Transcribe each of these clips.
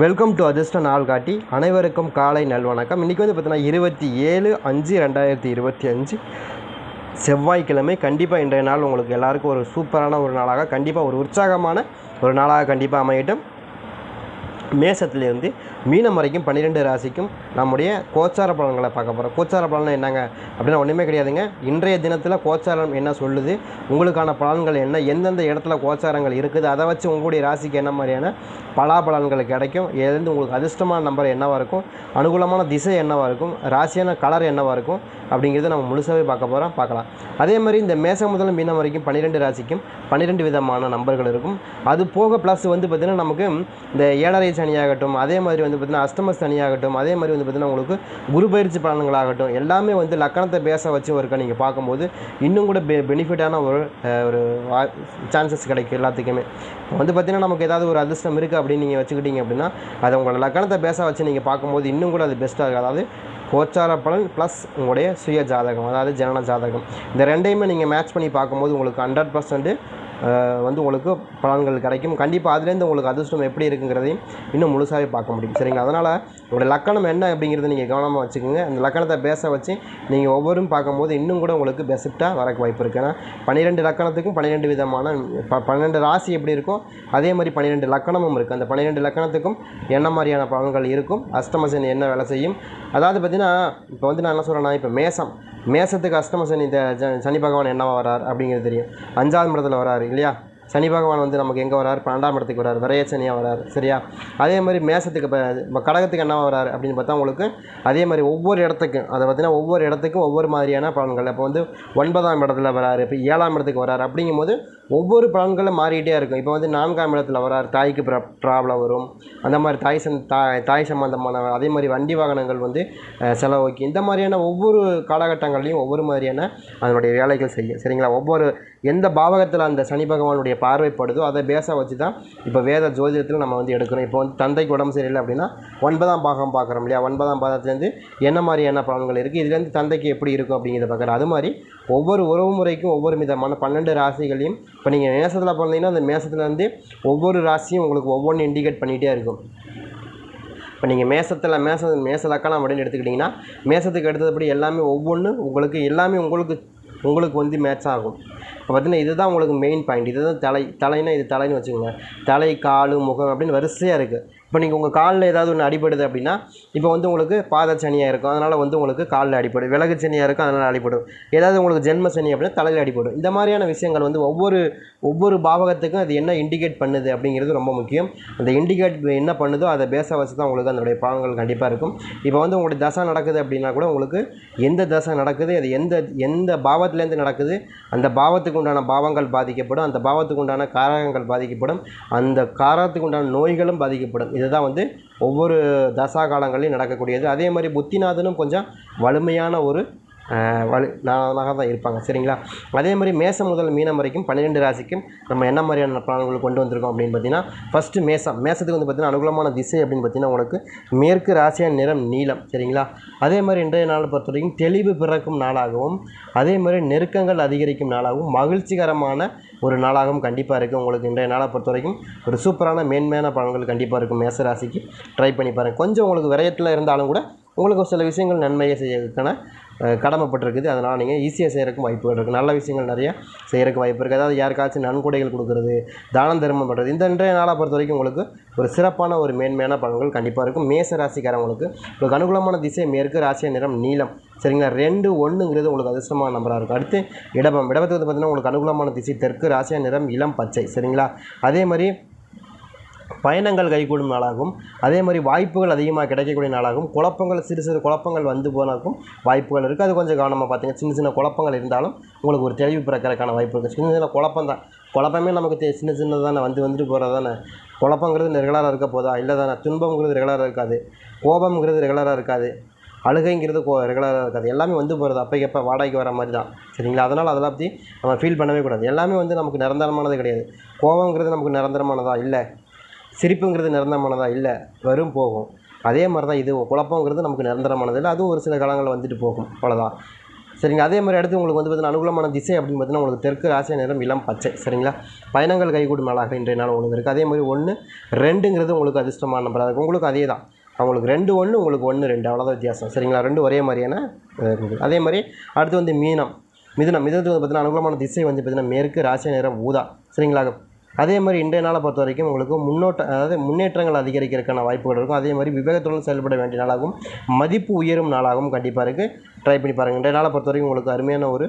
Welcome to அதிர்ஷ்ட நாள் காட்டி அனைவருக்கும் காலை நல்வணக்கம். இன்றைக்கி வந்து பார்த்தீங்கன்னா இருபத்தி ஏழு அஞ்சு ரெண்டாயிரத்தி இருபத்தி அஞ்சு. செவ்வாய்க்கிழமை கண்டிப்பாக இன்றைய நாள் உங்களுக்கு எல்லாருக்கும் ஒரு சூப்பரான ஒரு நாளாக கண்டிப்பாக ஒரு உற்சாகமான ஒரு நாளாக கண்டிப்பாக அமையட்டும். மேசத்துலேருந்து மீனம் வரைக்கும் பன்னிரெண்டு ராசிக்கும் நம்முடைய கோச்சார பலன்களை பார்க்க போகிறோம் கோச்சார பலன் என்னங்க? அப்படின்னா ஒன்றுமே கிடையாதுங்க. இன்றைய தினத்தில் கோச்சாரம் என்ன சொல்லுது? உங்களுக்கான பலன்கள் என்ன? எந்தெந்த இடத்துல கோச்சாரங்கள் இருக்குது? அதை வச்சு உங்களுடைய ராசிக்கு என்ன மாதிரியான பலாபலன்கள் கிடைக்கும்? எதுலேருந்து உங்களுக்கு அதிர்ஷ்டமான நம்பர் என்னவாக இருக்கும்? அனுகூலமான திசை என்னவாக இருக்கும்? ராசியான கலர் என்னவாக இருக்கும்? அப்படிங்கிறத நம்ம முழுசாகவே பார்க்க போகிறோம் பார்க்கலாம். அதே மாதிரி இந்த மேசம் முதல் மீனம் வரைக்கும் பன்னிரெண்டு ராசிக்கும் பன்னிரெண்டு விதமான நம்பர்கள் இருக்கும். அது போக ப்ளஸ் வந்து பார்த்திங்கன்னா நமக்கு இந்த ஏழரை சனியாகட்டும் அதே மாதிரி வந்து பார்த்திங்கன்னா அஷ்டம சனியாகட்டும் அதே மாதிரி வந்து பார்த்திங்கன்னா உங்களுக்கு குரு பயிற்சி பலன்களாகட்டும் எல்லாமே வந்து லக்கணத்தை பேச வச்சு ஒருக்க நீங்கள் பார்க்கும்போது இன்னும் கூட பெ பெனிஃபிட்டான ஒரு ஒரு சான்சஸ் கிடைக்கும் எல்லாத்துக்குமே. இப்போ வந்து பார்த்திங்கன்னா நமக்கு ஏதாவது ஒரு அதிர்ஷ்டம் இருக்குது அப்படின்னு நீங்கள் வச்சுக்கிட்டீங்க அப்படின்னா அதை உங்களோட லக்கணத்தை பேச வச்சு நீங்கள் பார்க்கும்போது இன்னும் கூட அது பெஸ்ட்டாக இருக்கும் அதாவது கோச்சார பலன் ப்ளஸ் உங்களுடைய சுய ஜாதகம் அதாவது ஜனன ஜாதகம். இந்த ரெண்டையுமே நீங்கள் மேட்ச் பண்ணி பார்க்கும்போது உங்களுக்கு ஹண்ட்ரட் பர்சன்ட்டு வந்து உங்களுக்கு பலன்கள் கிடைக்கும். கண்டிப்பாக அதுலேருந்து உங்களுக்கு அதிர்ஷ்டம் எப்படி இருக்குங்கிறதையும் இன்னும் முழுசாகவே பார்க்க முடியும். சரிங்களா? அதனால் உங்களுடைய லக்கணம் என்ன அப்படிங்கிறத நீங்கள் கவனமாக வச்சுக்கோங்க. அந்த லக்கணத்தை பேச வச்சு நீங்கள் ஒவ்வொரும் பார்க்கும்போது இன்னும் கூட உங்களுக்கு பெஸ்ட்டாக வரக்கு வாய்ப்பு இருக்குது ஏன்னா பன்னிரெண்டு லக்கணத்துக்கும் பன்னிரெண்டு விதமான ப பன்னெண்டு ராசி எப்படி இருக்கும் அதே மாதிரி பன்னிரெண்டு லக்கணமும் இருக்குது அந்த பன்னிரெண்டு லக்கணத்துக்கும் என்ன மாதிரியான பலன்கள் இருக்கும்? அஷ்டமசனி என்ன வேலை செய்யும்? அதாவது பார்த்தீங்கன்னா இப்போ வந்து நான் என்ன சொல்கிறேன்னா இப்போ மேசம். மேசத்துக்கு அஷ்டம சனி இந்த சனி பகவான் என்னவா வரார் அப்படிங்கிறது தெரியும். அஞ்சாவது மடத்தில் வராரு இல்லையா சனி பகவான் வந்து நமக்கு எங்கே வரார்? பன்னெண்டாம் இடத்துக்கு வரார். விரைய சனியாக வரார். சரியா? அதே மாதிரி மேசத்துக்கு இப்போ கடகத்துக்கு என்ன வரார் அப்படின்னு பார்த்தா உங்களுக்கு அதே மாதிரி ஒவ்வொரு இடத்துக்கும் அதை பார்த்தீங்கன்னா ஒவ்வொரு இடத்துக்கும் ஒவ்வொரு மாதிரியான பலன்கள். இப்போ வந்து ஒன்பதாம் இடத்துல வராரு இப்போ ஏழாம் இடத்துக்கு வரார் அப்படிங்கும்போது ஒவ்வொரு பலன்களும் மாறிக்கிட்டே இருக்கும். இப்போ வந்து நான்காம் இடத்துல வரார் தாய்க்கு ப்ராப்ளம் வரும். அந்த மாதிரி தாய் சம் தாய் தாய் சம்பந்தமான அதே மாதிரி வண்டி வாகனங்கள் வந்து அஹ், இந்த மாதிரியான ஒவ்வொரு காலகட்டங்கள்லையும் ஒவ்வொரு மாதிரியான அதனுடைய வேலைகள் செய்யும். சரிங்களா? ஒவ்வொரு எந்த பாவகத்தில் அந்த சனி பகவானுடைய பார்வைப்படுதோ அதை பேஸாக வச்சு தான் இப்போ வேத ஜோதிடத்தில் நம்ம வந்து எடுக்கிறோம் இப்போ வந்து தந்தைக்கு உடம்பு சரியில்லை அப்படின்னா ஒன்பதாம் பாகம் பார்க்குறோம் இல்லையா? ஒன்பதாம் பாகத்துலேருந்து என்ன மாதிரியான பலன்கள் இருக்குது இதுலேருந்து தந்தைக்கு எப்படி இருக்கும் அப்படிங்கிறத பார்க்குறோம் அது மாதிரி ஒவ்வொரு உறவு முறைக்கும் ஒவ்வொரு விதமான பன்னெண்டு ராசிகளையும் இப்போ நீங்கள் மேசத்தில் பிறந்தீங்கன்னா அந்த மேசத்துலேருந்து ஒவ்வொரு ராசியும் உங்களுக்கு ஒவ்வொன்று இண்டிகேட் பண்ணிகிட்டே இருக்கும். இப்போ நீங்கள் மேசத்தில் மேச மேச லக்கணம் அப்படின்னு எடுத்துக்கிட்டிங்கன்னா மேசத்துக்கு எடுத்தபடி எல்லாமே ஒவ்வொன்று உங்களுக்கு எல்லாமே உங்களுக்கு உங்களுக்கு வந்து மேட்ச் ஆகும். இப்போ பார்த்தீங்கன்னா இதுதான் உங்களுக்கு மெயின் பாயிண்ட் இதுதான் தலை தலைனா இது தலைன்னு வச்சுக்கோங்க. தலை கால் முகம் அப்படின்னு வரிசையாக இருக்குது இப்போ நீங்கள் உங்கள் காலில் ஏதாவது ஒன்று அடிபடுது அப்படின்னா இப்போ வந்து உங்களுக்கு பாதச்சனியாக சனியாக இருக்கும். அதனால் வந்து உங்களுக்கு காலில் அடிபடும். விலகு சனியாக இருக்கும் அதனால் அடிபடும். ஏதாவது உங்களுக்கு ஜென்ம சனி அப்படின்னா தலையில் அடிபடும். இந்த மாதிரியான விஷயங்கள் வந்து ஒவ்வொரு ஒவ்வொரு பாவகத்துக்கும் அது என்ன இண்டிகேட் பண்ணுது அப்படிங்கிறது ரொம்ப முக்கியம். அந்த இண்டிகேட் என்ன பண்ணுதோ அதை பேச வச்சு தான் உங்களுக்கு அதனுடைய பாவங்கள் கண்டிப்பாக இருக்கும். இப்போ வந்து உங்களுடைய தசை நடக்குது அப்படின்னா கூட உங்களுக்கு எந்த தசை நடக்குது அது எந்த எந்த பாவத்துலேருந்து நடக்குது அந்த பாவத்துக்கு உண்டான பாவங்கள் பாதிக்கப்படும் அந்த பாவத்துக்கு உண்டான காரகங்கள் பாதிக்கப்படும் அந்த காரகத்துக்கு உண்டான நோய்களும் பாதிக்கப்படும். இதுதான் வந்து ஒவ்வொரு தசா காலங்களையும் நடக்கக்கூடியது. அதே மாதிரி புத்திநாதனும் கொஞ்சம் வலிமையான ஒரு வலு நாளாக தான் இருப்பாங்க. சரிங்களா? அதே மாதிரி மேசம் முதல் மீனம் வரைக்கும் பன்னிரெண்டு ராசிக்கும் நம்ம என்ன மாதிரியான பலன்கள் கொண்டு வந்திருக்கோம் அப்படின்னு பார்த்தீங்கன்னா ஃபஸ்ட்டு மேசம். மேசத்துக்கு வந்து பார்த்திங்கன்னா அனுகூலமான திசை அப்படின்னு பார்த்தீங்கன்னா உங்களுக்கு மேற்கு ராசியான நிறம் நீளம் சரிங்களா? அதே மாதிரி இன்றைய நாளை பொறுத்த வரைக்கும் தெளிவு பிறக்கும் நாளாகவும் அதே மாதிரி நெருக்கங்கள் அதிகரிக்கும் நாளாகவும் மகிழ்ச்சிகரமான ஒரு நாளாகவும் கண்டிப்பாக இருக்குது உங்களுக்கு இன்றைய நாளை பொறுத்த வரைக்கும் ஒரு சூப்பரான மேன்மையான பலன்கள் கண்டிப்பாக இருக்கும். மேச ராசிக்கு ட்ரை பண்ணி பாருங்கள் கொஞ்சம் உங்களுக்கு விரயத்தில் இருந்தாலும் கூட உங்களுக்கு சில விஷயங்கள் நன்மையை செய்யறதுக்கான கடமைப்பட்டிருக்குது. அதனால் நீங்கள் ஈஸியாக செய்கிறதுக்கும் வாய்ப்புகள் இருக்குது நல்ல விஷயங்கள் நிறைய செய்கிறக்கு வாய்ப்பு இருக்குது அதாவது யாருக்காச்சும் நன்கொடைகள் கொடுக்குறது தானம் தர்மம் பண்ணுறது இந்த இன்றைய நாளை பொறுத்த வரைக்கும் உங்களுக்கு ஒரு சிறப்பான ஒரு மேன்மையான பலன்கள் கண்டிப்பாக இருக்கும். மேச ராசிக்காரங்களுக்கு உங்களுக்கு அனுகூலமான திசை மேற்கு ராசிய நிறம் நீளம் சரிங்களா? ரெண்டு ஒன்றுங்கிறது உங்களுக்கு அதிர்ஷ்டமான நம்பராக இருக்கும். அடுத்து இடபம். இடபத்துக்கு வந்து பார்த்தீங்கன்னா உங்களுக்கு அனுகூலமான திசை தெற்கு ராசிய நிறம் இளம் பச்சை. சரிங்களா? அதே மாதிரி பயணங்கள் கைகூடும் நாளாகும். அதே மாதிரி வாய்ப்புகள் அதிகமாக கிடைக்கக்கூடிய நாளாகும். குழப்பங்கள் சிறு சிறு குழப்பங்கள் வந்து போனாக்கும் வாய்ப்புகள் இருக்குது அது கொஞ்சம் கவனமாக பார்த்துங்க சின்ன சின்ன குழப்பங்கள் இருந்தாலும் உங்களுக்கு ஒரு தெளிவு பிறக்கிறதுக்கான வாய்ப்பு இருக்குது சின்ன சின்ன குழப்பம் தான். குழப்பமே நமக்கு தே சின்ன சின்னதானே வந்து வந்துட்டு போகிறது தானே குழப்பங்கிறது ரெகுலராக இருக்க போதா? இல்லை தானே. துன்பங்கிறது ரெகுலராக இருக்காது. கோபம்ங்கிறது ரெகுலராக இருக்காது. அழுகைங்கிறது கோ ரெகுலராக இருக்காது. எல்லாமே வந்து போகிறது அப்பைக்கப்போ வாடகைக்கு வர மாதிரி தான். சரிங்களா? அதனால் அதெல்லாம் பற்றி நம்ம ஃபீல் பண்ணவே கூடாது. எல்லாமே வந்து நமக்கு நிரந்தரமானது கிடையாது. கோபங்கிறது நமக்கு நிரந்தரமானதா? இல்லை. சிரிப்புங்கிறது நிரந்தரமானதாக இல்லை. வரும் போகும். அதே மாதிரி தான் இது. குழப்பங்கிறது நமக்கு நிரந்தரமானது இல்லை. அதுவும் ஒரு சில காலங்களில் வந்துட்டு போகும். அவ்வளோதான் சரிங்க. அதே மாதிரி அடுத்து உங்களுக்கு வந்து பார்த்தீங்கன்னா அனுகூலமான திசை அப்படின்னு பார்த்தீங்கன்னா உங்களுக்கு தெற்கு ராசிய நிறம் இளம் பச்சை. சரிங்களா? பயணங்கள் கைகூடும் நாளாக இன்றைய நாள் உங்களுக்கு இருக்குது அதே மாதிரி ஒன்று ரெண்டுங்கிறது உங்களுக்கு அதிர்ஷ்டமான நம்பராக இருக்கும் உங்களுக்கு அதே தான். அவங்களுக்கு ரெண்டு ஒன்று உங்களுக்கு ஒன்று ரெண்டு. அவ்வளோதான் வித்தியாசம். சரிங்களா? ரெண்டு ஒரே மாதிரியான அதே மாதிரி அடுத்து வந்து மீனம். மிதுனம். மிதனத்துக்கு வந்து பார்த்தீங்கன்னா அனுகூலமான திசை வந்து பார்த்தீங்கன்னா மேற்கு ராசிய நேரம் ஊதா. சரிங்களா அதே மாதிரி இன்றைய நாளை பொறுத்த வரைக்கும் உங்களுக்கு முன்னோட்ட அதாவது முன்னேற்றங்கள் அதிகரிக்கிறதுக்கான வாய்ப்புகள் இருக்கும். அதே மாதிரி விவேகத்துடன் செயல்பட வேண்டிய நாளாகவும் மதிப்பு உயரும் நாளாகவும் கண்டிப்பாக இருக்குது ட்ரை பண்ணி பாருங்கள் இன்றைய நாளை பொறுத்த வரைக்கும் உங்களுக்கு அருமையான ஒரு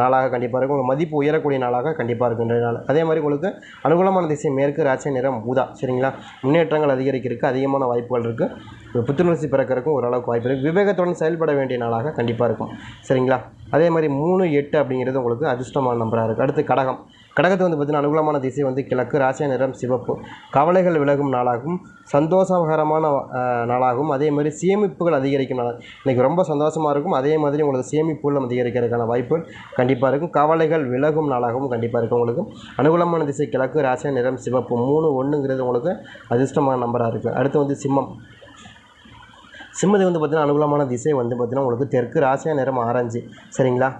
நாளாக கண்டிப்பாக இருக்கும் உங்கள் மதிப்பு உயரக்கூடிய நாளாக கண்டிப்பாக இருக்கும் இன்றைய நாள். அதே மாதிரி உங்களுக்கு அனுகூலமான திசை மேற்கு ராசி நிறம் ஊதா சரிங்களா? முன்னேற்றங்கள் அதிகரிக்கிறதுக்கு அதிகமான வாய்ப்புகள் இருக்குது புத்துணர்ச்சி பிறக்கிறதுக்கும் ஓரளவுக்கு வாய்ப்பு இருக்குது விவேகத்துடன் செயல்பட வேண்டிய நாளாக கண்டிப்பாக இருக்கும் சரிங்களா? அதே மாதிரி மூணு எட்டு அப்படிங்கிறது உங்களுக்கு அதிர்ஷ்டமான நம்பராக இருக்குது அடுத்து கடகம். கடகத்து வந்து பார்த்தீங்கன்னா அனுகூலமான திசை வந்து கிழக்கு ராசிய நிறம் சிவப்பு. கவலைகள் விலகும் நாளாகவும் சந்தோஷகரமான நாளாகும். நாளாகவும் அதே மாதிரி சேமிப்புகள் அதிகரிக்கும் நாளாக இன்றைக்கி ரொம்ப சந்தோஷமாக இருக்கும். அதே மாதிரி உங்களுக்கு சேமிப்புகளும் அதிகரிக்கிறதுக்கான வாய்ப்புகள் கண்டிப்பாக இருக்கும். கவலைகள் விலகும் நாளாகவும் கண்டிப்பாக இருக்கும் உங்களுக்கு. அனுகூலமான திசை கிழக்கு ராசிய நிறம் சிவப்பு. மூணு ஒன்றுங்கிறது உங்களுக்கு அதிர்ஷ்டமான நம்பராக இருக்குது அடுத்து வந்து சிம்மம். சிம்மத்துக்கு வந்து பார்த்தீங்கன்னா அனுகூலமான திசை வந்து பார்த்தீங்கன்னா உங்களுக்கு தெற்கு ராசியா நிறம் ஆரஞ்சு. சரிங்களா?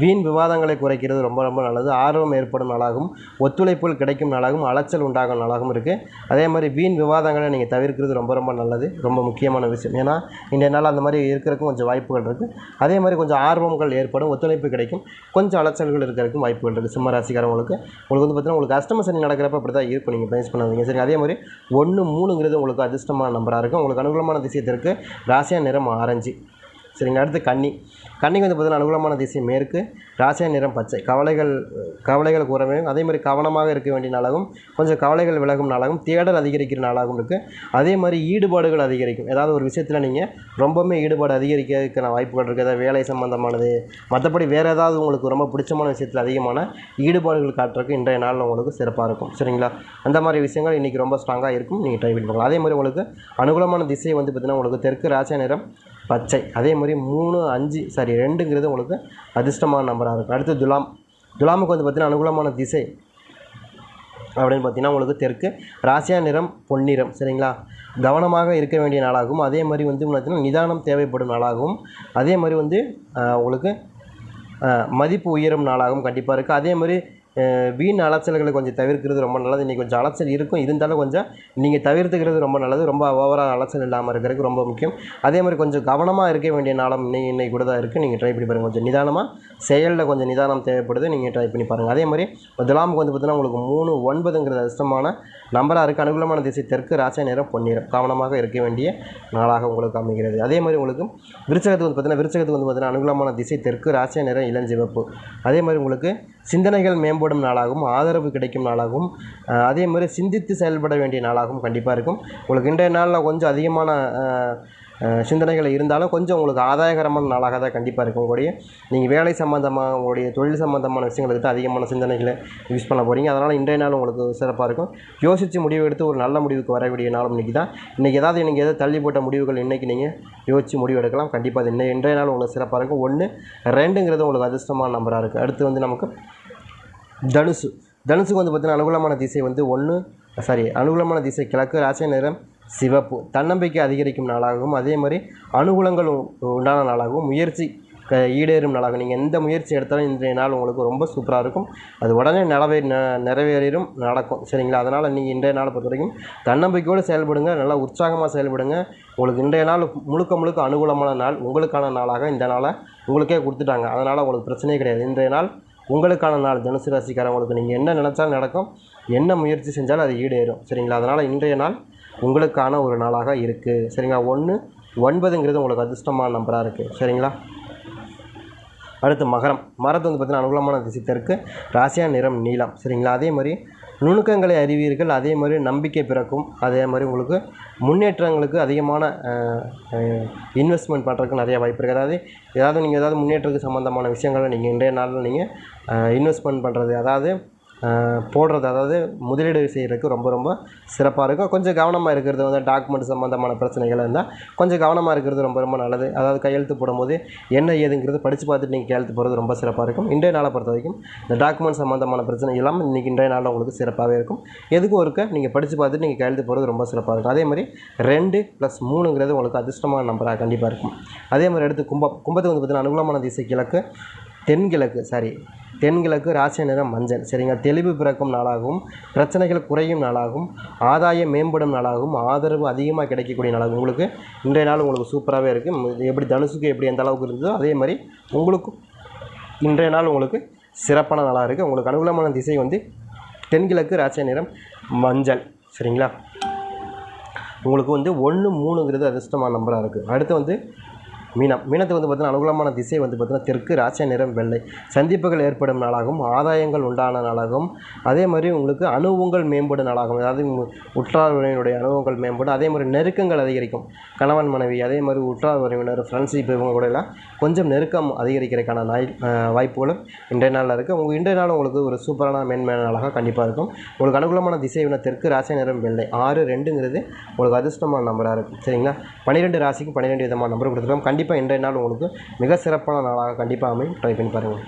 வீண் விவாதங்களை குறைக்கிறது ரொம்ப ரொம்ப நல்லது. ஆர்வம் ஏற்படும் நாளாகவும் ஒத்துழைப்புகள் கிடைக்கும் நாளாகவும் அலைச்சல் உண்டாகும் நாளாகவும் இருக்குது அதே மாதிரி வீண் விவாதங்களை நீங்கள் தவிர்க்கிறது ரொம்ப ரொம்ப நல்லது. ரொம்ப முக்கியமான விஷயம். ஏன்னா இன்றைய நாள் அந்த மாதிரி இருக்கிறதுக்கும் கொஞ்சம் வாய்ப்புகள் இருக்குது அதே மாதிரி கொஞ்சம் ஆர்வங்கள் ஏற்படும். ஒத்துழைப்பு கிடைக்கும். கொஞ்சம் அலைச்சல்கள் இருக்கிறதுக்கும் வாய்ப்புகள் இருக்குது சிம்ம ராசிக்காரவங்களுக்கு. உங்களுக்கு வந்து பார்த்தீங்கன்னா உங்களுக்கு அஷ்டம சனி நடக்கிறப்ப அப்படி தான் இருக்கும். நீங்கள் பயன்ஸ் பண்ணாதீங்க. சரி அதே மாதிரி ஒன்று மூணுங்கிறது உங்களுக்கு அதிர்ஷ்டமான நம்பராக இருக்கும் உங்களுக்கு அனுகூலமான திசையத்திற்கு ராசியாக நிறம் ஆரஞ்சு. சரிங்க அடுத்து கன்னி. கன்னிக்கு வந்து பார்த்திங்கன்னா அனுகூலமான திசை மேற்கு ராசியா நிறம் பச்சை. கவலைகள் கவலைகள் கூறவே அதே மாதிரி கவனமாக இருக்க வேண்டிய நாளாகவும் கொஞ்சம் கவலைகள் விலகும் நாளாகவும் தேடல் அதிகரிக்கிற நாளாகவும் இருக்குது அதே மாதிரி ஈடுபாடுகள் அதிகரிக்கும். ஏதாவது ஒரு விஷயத்தில் நீங்கள் ரொம்பவுமே ஈடுபாடு அதிகரிக்கிறதுக்கான வாய்ப்புகள் இருக்குது ஏதாவது வேலை சம்மந்தமானது மற்றபடி வேறு ஏதாவது உங்களுக்கு ரொம்ப பிடிச்சமான விஷயத்தில் அதிகமான ஈடுபாடுகள் காட்டுறதுக்கு இன்றைய நாளில் உங்களுக்கு சிறப்பாக இருக்கும். சரிங்களா? அந்த மாதிரி விஷயங்கள் இன்றைக்கி ரொம்ப ஸ்ட்ராங்காக இருக்கும். நீங்கள் ட்ரை பண்ணி பார்க்கலாம். அதே மாதிரி உங்களுக்கு அனுகூலமான திசை வந்து பார்த்திங்கன்னா உங்களுக்கு தெற்கு ராசியா நிறம் பச்சை. அதே மாதிரி மூணு அஞ்சு சாரி ரெண்டுங்கிறது உங்களுக்கு அதிர்ஷ்டமான நம்பராக இருக்கும். அடுத்து துலாம். துலாமுக்கு வந்து பார்த்திங்கன்னா அனுகூலமான திசை அப்படின்னு பார்த்தீங்கன்னா உங்களுக்கு தெற்கு. ராசியா நிறம் பொன்னிறம் சரிங்களா? கவனமாக இருக்க வேண்டிய நாளாகவும் அதே மாதிரி வந்து பார்த்தீங்கன்னா நிதானம் தேவைப்படும் நாளாகவும் அதே மாதிரி வந்து உங்களுக்கு மதிப்பு உயரும் நாளாகவும் கண்டிப்பாக இருக்குது அதே மாதிரி வீண் அலைச்சல்களை கொஞ்சம் தவிர்க்கிறது ரொம்ப நல்லது. இன்றைக்கி கொஞ்சம் அலைச்சல் இருக்கும். இருந்தாலும் கொஞ்சம் நீங்கள் தவிர்த்துக்கிறது ரொம்ப நல்லது. ரொம்ப ஓவராக அலைச்சல் இல்லாமல் இருக்கிறதுக்கு ரொம்ப முக்கியம். அதே மாதிரி கொஞ்சம் கவனமாக இருக்க வேண்டிய நாளம் இன்னைக்கு இன்னைக்கு கூட தான் இருக்குது நீங்கள் ட்ரை பண்ணி பாருங்கள் கொஞ்சம் நிதானமாக செயலில் கொஞ்சம் நிதானம் தேவைப்படுது. நீங்கள் ட்ரை பண்ணி பாருங்கள் அதே மாதிரி துலாமுக்கு வந்து பார்த்தீங்கன்னா உங்களுக்கு மூணு ஒன்பதுங்கிறது அதிர்ஷ்டமான நம்பராக இருக்குது அனுகூலமான திசை தெற்கு ராசி நேரம் பொன்னிறம் கவனமாக இருக்க வேண்டிய நாளாக உங்களுக்கு அமைகிறது. அதே மாதிரி உங்களுக்கு விருச்சகத்துக்கு வந்து பார்த்தீங்கன்னா விருச்சகத்துக்கு வந்து பார்த்தீங்கன்னா அனுகூலமான திசை தெற்கு ராசி நிறம் இளஞ்சிவப்பு அதே மாதிரி உங்களுக்கு சிந்தனைகள் மேம்படும் நாளாகவும் ஆதரவு கிடைக்கும் நாளாகவும் அதே மாதிரி சிந்தித்து செயல்பட வேண்டிய நாளாகவும் கண்டிப்பாக இருக்கும். உங்களுக்கு இன்றைய நாளில் கொஞ்சம் அதிகமான சிந்தனைகள் இருந்தாலும் கொஞ்சம் உங்களுக்கு ஆதாயகரமான நாளாக தான் கண்டிப்பாக இருக்கும். உங்களுடைய நீங்கள் வேலை சம்மந்தமாக உங்களுடைய தொழில் சம்மந்தமான விஷயங்களுக்கு தான் அதிகமான சிந்தனைகளை யூஸ் பண்ண போகிறீங்க அதனால் இன்றைய நாள் உங்களுக்கு சிறப்பாக இருக்கும். யோசித்து முடிவு எடுத்து ஒரு நல்ல முடிவுக்கு வரக்கூடிய நாளும் இன்றைக்கி தான். இன்றைக்கி ஏதாவது நீங்கள் எதாவது தள்ளி போட்ட முடிவுகள் இன்றைக்கி நீங்கள் யோசித்து முடிவு எடுக்கலாம். கண்டிப்பாக அது இன்னும் இன்றைய நாள் உங்களுக்கு சிறப்பாக இருக்கும். ஒன்று ரெண்டுங்கிறது உங்களுக்கு அதிர்ஷ்டமான நம்பராக இருக்குது அடுத்து வந்து நமக்கு தனுசு. தனுசுக்கு வந்து பார்த்தீங்கன்னா அனுகூலமான திசை வந்து ஒன்று சாரி அனுகூலமான திசை கிழக்கு ராசி நிறம் சிவப்பு. தன்னம்பிக்கை அதிகரிக்கும் நாளாகவும் அதே மாதிரி அனுகூலங்கள் உண்டான நாளாகவும் முயற்சி க ஈடேறும் நாளாகும் நீங்கள் எந்த முயற்சி எடுத்தாலும் இன்றைய நாள் உங்களுக்கு ரொம்ப சூப்பராக இருக்கும். அது உடனே நிலவே ந- நிறைவேறும் நடக்கும். சரிங்களா? அதனால் நீங்கள் இன்றைய நாளை பொறுத்த வரைக்கும் தன்னம்பிக்கையோடு செயல்படுங்க. நல்லா உற்சாகமாக செயல்படுங்க. உங்களுக்கு இன்றைய நாள் முழுக்க முழுக்க அனுகூலமான நாள் உங்களுக்கான நாளாக இந்த நாளை உங்களுக்கே கொடுத்துட்டாங்க. அதனால் உங்களுக்கு பிரச்சனையே கிடையாது. இன்றைய நாள் உங்களுக்கான நாள். தனுசு ராசிக்காரவங்களுக்கு நீங்கள் என்ன நினச்சாலும் நடக்கும். என்ன முயற்சி செஞ்சாலும் அது ஈடேறும். சரிங்களா? அதனால் இன்றைய நாள் உங்களுக்கான ஒரு நாளாக இருக்குது சரிங்களா? ஒன்று ஒன்பதுங்கிறது உங்களுக்கு அதிர்ஷ்டமான நம்பராக இருக்குது சரிங்களா? அடுத்து மகரம். மரத்து வந்து பார்த்திங்கன்னா அனுகூலமான திசை தெற்கு ராசியா நிறம் நீளம் சரிங்களா? அதே மாதிரி நுணுக்கங்களை அறிவீர்கள் அதே மாதிரி நம்பிக்கை பிறக்கும் அதே மாதிரி உங்களுக்கு முன்னேற்றங்களுக்கு அதிகமான இன்வெஸ்ட்மெண்ட் பண்ணுறதுக்கு நிறைய வாய்ப்பு இருக்குது அதாவது ஏதாவது நீங்கள் ஏதாவது முன்னேற்றத்துக்கு சம்மந்தமான விஷயங்களை நீங்கள் இன்றைய நாளில் நீங்கள் இன்வெஸ்ட்மெண்ட் பண்ணுறது அதாவது போடுறது அதாவது முதலீடு செய்கிறதுக்கு ரொம்ப ரொம்ப சிறப்பாக இருக்கும். கொஞ்சம் கவனமாக இருக்கிறது வந்து டாக்குமெண்ட் சம்மந்தமான பிரச்சனைகள் இருந்தால் கொஞ்சம் கவனமாக இருக்கிறது ரொம்ப ரொம்ப நல்லது. அதாவது கையெழுத்து போடும்போது என்ன ஏதுங்கிறது படித்து பார்த்துட்டு நீங்கள் கையெழுத்து போகிறது ரொம்ப சிறப்பாக இருக்கும். இன்றைய நாளை பொறுத்த வரைக்கும் இந்த டாக்குமெண்ட் சம்மந்தமான பிரச்சனை இல்லாமல் இன்றைக்கி இன்றைய நாளில் உங்களுக்கு சிறப்பாகவே இருக்கும். எதுக்கும் இருக்க நீங்கள் படித்து பார்த்துட்டு நீங்கள் கையெழுத்து போகிறது ரொம்ப சிறப்பாக இருக்கும். அதே மாதிரி ரெண்டு ப்ளஸ் மூணுங்கிறது உங்களுக்கு அதிர்ஷ்டமான நம்பராக கண்டிப்பாக இருக்கும். அதே மாதிரி எடுத்து கும்பம் கும்பத்துக்கு வந்து பார்த்தீங்கன்னா அனுகூலமான திசை கிழக்கு தென்கிழக்கு சாரி தென்கிழக்கு ராசி நிறம் மஞ்சள். சரிங்க. தெளிவு பிறக்கும் நாளாகவும் பிரச்சனைகள் குறையும் நாளாகவும் ஆதாயம் மேம்படும் நாளாகவும் ஆதரவு அதிகமாக கிடைக்கக்கூடிய நாளாகும். உங்களுக்கு இன்றைய நாள் உங்களுக்கு சூப்பராகவே இருக்குது எப்படி தனுசுக்கு எப்படி எந்த அளவுக்கு இருந்ததோ அதே மாதிரி உங்களுக்கும் இன்றைய நாள் உங்களுக்கு சிறப்பான நாளாக இருக்குது உங்களுக்கு அனுகூலமான திசை வந்து தென்கிழக்கு ராசி நிறம் மஞ்சள். சரிங்களா? உங்களுக்கு வந்து ஒன்று மூணுங்கிறது அதிர்ஷ்டமான நம்பராக இருக்குது அடுத்து வந்து மீனம். மீனத்துக்கு வந்து பார்த்தீங்கன்னா அனுகூலமான திசை வந்து பார்த்தீங்கன்னா தெற்கு ராசிய நிறம் வெள்ளை. சந்திப்புகள் ஏற்படும் நாளாகவும் ஆதாயங்கள் உண்டான நாளாகவும் அதே மாதிரி உங்களுக்கு அனுபவங்கள் மேம்படும் நாளாகும் அதாவது உற்றார் உறவினுடைய அனுபவங்கள் மேம்படும் அதே மாதிரி நெருக்கங்கள் அதிகரிக்கும். கணவன் மனைவி அதே மாதிரி உற்றார் உறவினர் ஃப்ரெண்ட்ஷிப் இவங்க கூட எல்லாம் கொஞ்சம் நெருக்கம் அதிகரிக்கிறதுக்கான நாய் வாய்ப்புகளும் இன்றைய நாளில் இருக்குது உங்கள் இன்றைய நாள் உங்களுக்கு ஒரு சூப்பரான மேன்மையான நாளாக கண்டிப்பாக இருக்கும். உங்களுக்கு அனுகூலமான திசை வின தெற்கு ராசி நிறம் வெள்ளை. ஆறு ரெண்டுங்கிறது உங்களுக்கு அதிர்ஷ்டமான நம்பராக இருக்கும். சரிங்களா? பன்னிரெண்டு ராசிக்கு பன்னிரெண்டு விதமான நம்பர் கொடுத்துருக்கோம். கண்டிப்பாக இன்றைய நாள் உங்களுக்கு மிக சிறப்பான நாளாக கண்டிப்பாக அமையும். ட்ரை பண்ணி பாருங்கள்